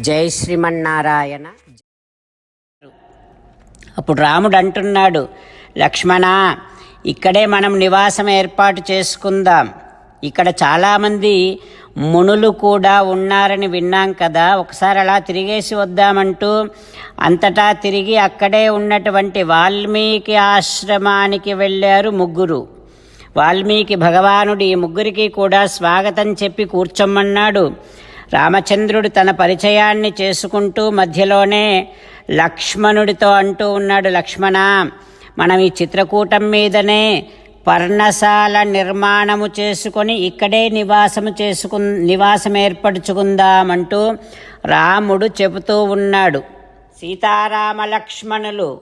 జై శ్రీమన్నారాయణ. అప్పుడు రాముడు అంటున్నాడు లక్ష్మణ ఇక్కడే మనం నివాసం ఏర్పాటు చేసుకుందాం. ఇక్కడ చాలామంది మునులు కూడా ఉన్నారని విన్నాం కదా ఒకసారి అలా తిరిగేసి వద్దామంటూ అంతటా తిరిగి అక్కడే ఉన్నటువంటి వాల్మీకి ఆశ్రమానికి వెళ్ళారు ముగ్గురు. వాల్మీకి భగవానుడు ఈ ముగ్గురికి కూడా స్వాగతం చెప్పి కూర్చోమన్నాడు. రామచంద్రుడు తన పరిచయాన్ని చేసుకుంటూ మధ్యలోనే లక్ష్మణుడితో అంటూ ఉన్నాడు లక్ష్మణ మనం ఈ చిత్రకూటం మీదనే పర్ణశాల నిర్మాణము చేసుకొని ఇక్కడే నివాసము చేసుకు నివాసం ఏర్పరచుకుందామంటూ రాముడు చెబుతూ ఉన్నాడు. సీతారామ లక్ష్మణులు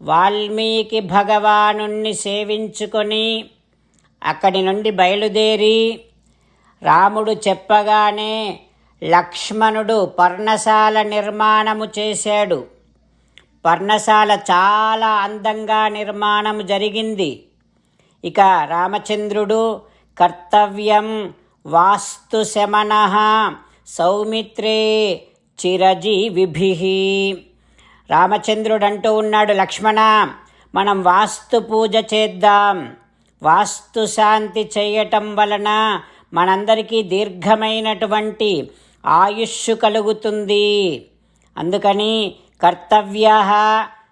వాల్మీకి భగవానుణ్ణి సేవించుకొని అక్కడి నుండి బయలుదేరి రాముడు చెప్పగానే లక్ష్మణుడు పర్ణశాల నిర్మాణము చేశాడు. పర్ణశాల చాలా అందంగా నిర్మాణం జరిగింది. ఇక రామచంద్రుడు కర్తవ్యం వాస్తు శమన సౌమిత్రే చిరజీవిభి. రామచంద్రుడు అంటూ ఉన్నాడు లక్ష్మణ మనం వాస్తు పూజ చేద్దాం. వాస్తు శాంతి చేయటం వలన మనందరికీ దీర్ఘమైనటువంటి ఆయుష్ కలుగుతుంది. అందుకని కర్తవ్య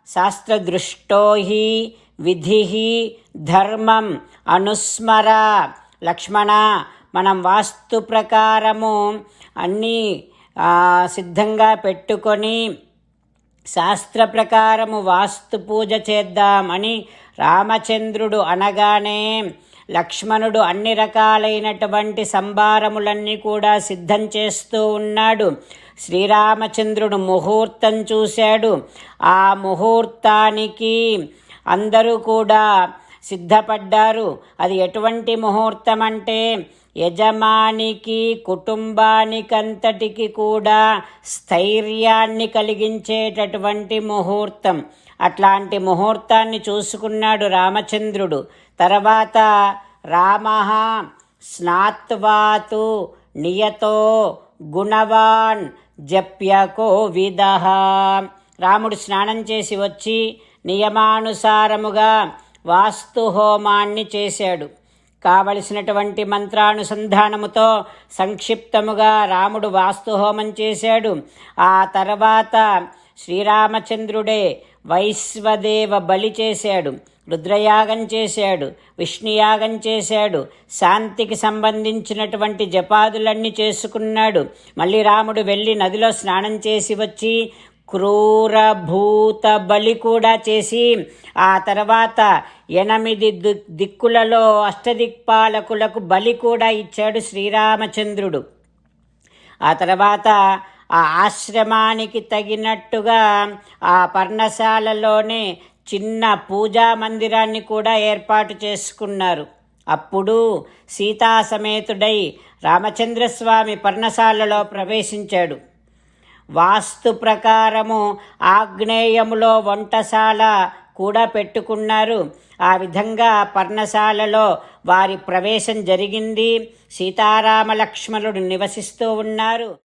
శాస్త్రదృష్టో హి విధి ధర్మం అనుస్మర. లక్ష్మణ మనం వాస్తు ప్రకారము అన్నీ సిద్ధంగా పెట్టుకొని శాస్త్ర ప్రకారము వాస్తు పూజ చేద్దామని రామచంద్రుడు అనగానే లక్ష్మణుడు అన్ని రకాలైనటువంటి సంభారములన్నీ కూడా సిద్ధం చేస్తూ ఉన్నాడు. శ్రీరామచంద్రుడు ముహూర్తం చూశాడు. ఆ ముహూర్తానికి అందరూ కూడా సిద్ధపడ్డారు. అది ఎటువంటి ముహూర్తం అంటే యజమానికి కుటుంబానికంతటికి కూడా స్థైర్యాన్ని కలిగించేటటువంటి ముహూర్తం. అట్లాంటి ముహూర్తాన్ని చూసుకున్నాడు రామచంద్రుడు. తర్వాత రామ స్నాత్వాతు నియతో గుణవాన్ జప్యకో విధ రాముడు స్నానం చేసి వచ్చి నియమానుసారముగా వాస్తు హోమాన్ని చేశాడు. కావలసినటువంటి మంత్రానుసంధానముతో సంక్షిప్తముగా రాముడు వాస్తు హోమం చేశాడు. ఆ తర్వాత శ్రీరామచంద్రుడే వైశ్వదేవ బలి చేశాడు. రుద్రయాగం చేశాడు విష్ణుయాగం చేశాడు శాంతికి సంబంధించినటువంటి జపాదులన్నీ చేసుకున్నాడు. మళ్ళీ రాముడు వెళ్ళి నదిలో స్నానం చేసి వచ్చి క్రూర భూత బలి కూడా చేసి ఆ తర్వాత ఎనిమిది దిక్కులలో అష్టదిక్పాలకులకు బలి కూడా ఇచ్చాడు శ్రీరామచంద్రుడు. ఆ తర్వాత ఆ ఆశ్రమానికి తగినట్టుగా ఆ పర్ణశాలలోనే చిన్న పూజా మందిరాన్ని కూడా ఏర్పాటు చేసుకున్నారు. అప్పుడు సీతాసమేతుడై రామచంద్రస్వామి పర్ణశాలలో ప్రవేశించాడు. వాస్తు ప్రకారము ఆగ్నేయములో వంటశాల కూడా పెట్టుకున్నారు. ఆ విధంగా పర్ణశాలలో వారి ప్రవేశం జరిగింది. సీతారామ లక్ష్మణుడు నివసిస్తూ ఉన్నారు.